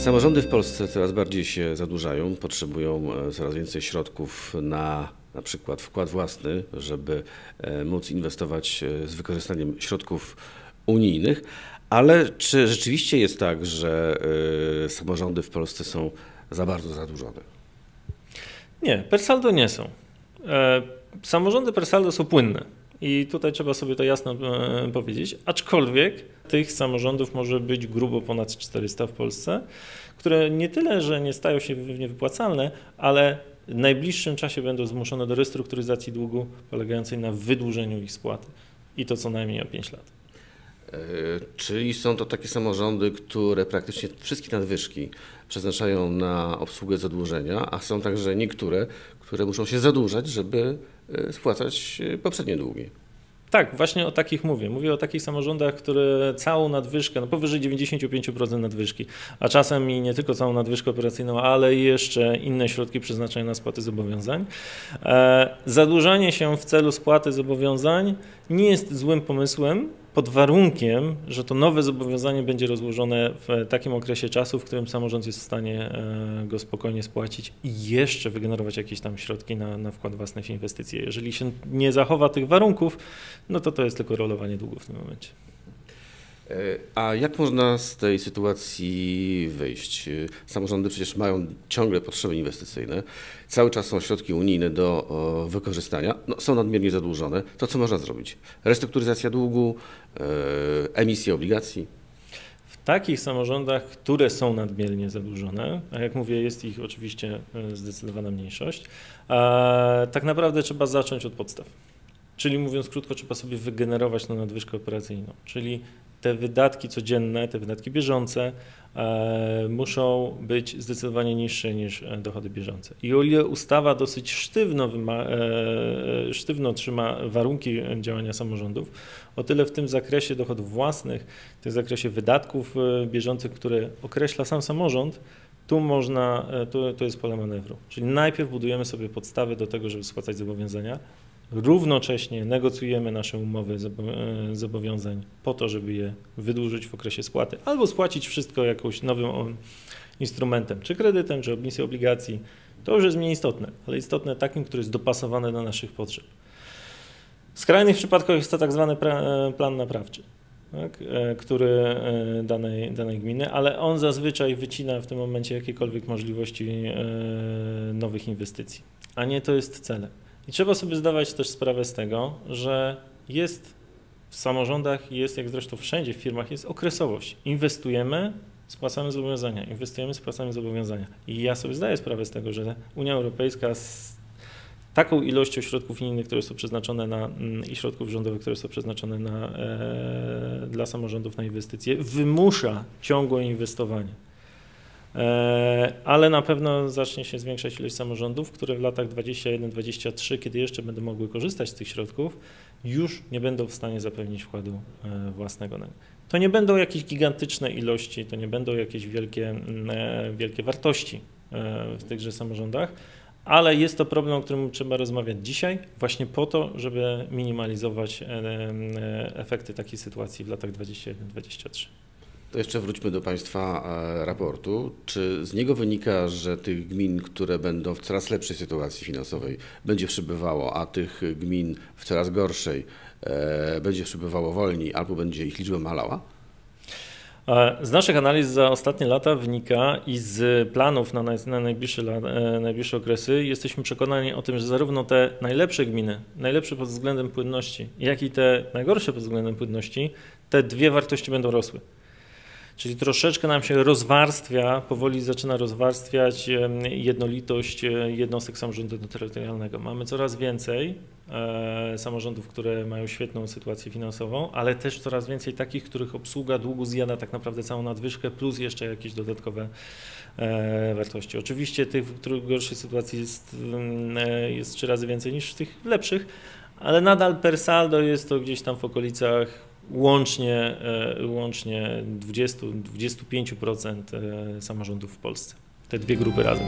Samorządy w Polsce coraz bardziej się zadłużają, potrzebują e, coraz więcej środków na na przykład wkład własny, żeby e, móc inwestować e, z wykorzystaniem środków unijnych. Ale czy rzeczywiście jest tak, że samorządy w Polsce są za bardzo zadłużone? Nie, per saldo nie są. Samorządy per saldo są płynne. I tutaj trzeba sobie to jasno powiedzieć. Aczkolwiek tych samorządów może być grubo ponad 400 w Polsce, które nie tyle, że nie stają się niewypłacalne, ale w najbliższym czasie będą zmuszone do restrukturyzacji długu polegającej na wydłużeniu ich spłaty i to co najmniej o 5 lat. E, czyli są to takie samorządy, które praktycznie wszystkie nadwyżki przeznaczają na obsługę zadłużenia, a są także niektóre, które muszą się zadłużać, żeby e, spłacać e, poprzednie długi. Tak, właśnie o takich mówię. Mówię o takich samorządach, które całą nadwyżkę, no powyżej 95% nadwyżki, a czasem i nie tylko całą nadwyżkę operacyjną, ale i jeszcze inne środki przeznaczają na spłaty zobowiązań. E, zadłużanie się w celu spłaty zobowiązań nie jest złym pomysłem, pod warunkiem, że to nowe zobowiązanie będzie rozłożone w takim okresie czasu, w którym samorząd jest w stanie e, go spokojnie spłacić i jeszcze wygenerować jakieś tam środki na, na wkład własny w inwestycje. Jeżeli się nie zachowa tych warunków, no to to jest tylko rolowanie długu w tym momencie. E, a jak można z tej sytuacji wyjść? E, samorządy przecież mają ciągle potrzeby inwestycyjne, cały czas są środki unijne do wykorzystania, no, są nadmiernie zadłużone. To co można zrobić? Restrukturyzacja długu, e, emisja obligacji? W takich samorządach, które są nadmiernie zadłużone, a jak mówię, jest ich oczywiście zdecydowana mniejszość, tak naprawdę trzeba zacząć od podstaw. Czyli mówiąc krótko, trzeba sobie wygenerować tą nadwyżkę operacyjną, czyli te wydatki codzienne, te wydatki bieżące e, muszą być zdecydowanie niższe niż e, dochody bieżące. I o ile ustawa dosyć sztywno, e, sztywno trzyma warunki działania samorządów, o tyle w tym zakresie dochodów własnych, w tym zakresie wydatków bieżących, które określa sam samorząd, tu można, tu, to jest pole manewru. Czyli najpierw budujemy sobie podstawy do tego, żeby spłacać zobowiązania, Równocześnie negocjujemy nasze umowy e, zobowiązań po to, żeby je wydłużyć w okresie spłaty albo spłacić wszystko jakimś nowym instrumentem, czy kredytem, czy emisją obligacji. To już jest mniej istotne, ale istotne takim, który jest dopasowany do naszych potrzeb. W skrajnych przypadkach jest to tak zwany e, plan naprawczy, tak, e, który danej, danej gminy, ale on zazwyczaj wycina w tym momencie jakiekolwiek możliwości nowych inwestycji, a nie to jest celem. I trzeba sobie zdawać też sprawę z tego, że jest w samorządach, jest jak zresztą wszędzie w firmach, jest okresowość. Inwestujemy, spłacamy zobowiązania, inwestujemy, spłacamy zobowiązania. I ja sobie zdaję sprawę z tego, że Unia Europejska z taką ilością środków unijnych, które są przeznaczone na mm, i środków rządowych, które są przeznaczone na, e, dla samorządów na inwestycje, wymusza ciągłe inwestowanie. E, ale na pewno zacznie się zwiększać ilość samorządów, które w latach 21-23, kiedy jeszcze będą mogły korzystać z tych środków, już nie będą w stanie zapewnić wkładu e, własnego. To nie będą jakieś gigantyczne ilości, to nie będą jakieś wielkie, mm, e, wielkie wartości w tychże samorządach, ale jest to problem, o którym trzeba rozmawiać dzisiaj, właśnie po to, żeby minimalizować efekty takiej sytuacji w latach 21-23. To jeszcze wróćmy do Państwa e, raportu. Czy z niego wynika, że tych gmin, które będą w coraz lepszej sytuacji finansowej, będzie przybywało, a tych gmin w coraz gorszej e, będzie przybywało wolniej, albo będzie ich liczba malała? E, z naszych analiz za ostatnie lata wynika i z planów na, na najbliższe, najbliższe okresy jesteśmy przekonani o tym, że zarówno te najlepsze gminy, najlepsze pod względem płynności, jak i te najgorsze pod względem płynności, te dwie wartości będą rosły. Czyli troszeczkę nam się rozwarstwia, powoli zaczyna rozwarstwiać jednolitość e, jednostek samorządu terytorialnego. Mamy coraz więcej e, samorządów, które mają świetną sytuację finansową, ale też coraz więcej takich, których obsługa długu zjada tak naprawdę całą nadwyżkę, plus jeszcze jakieś dodatkowe e, wartości. Oczywiście tych, w których gorszej sytuacji jest, jest trzy razy więcej niż tych lepszych, ale nadal per saldo jest to gdzieś tam w okolicach łącznie, e, łącznie 20-25% e, samorządów w Polsce. Te dwie grupy razem.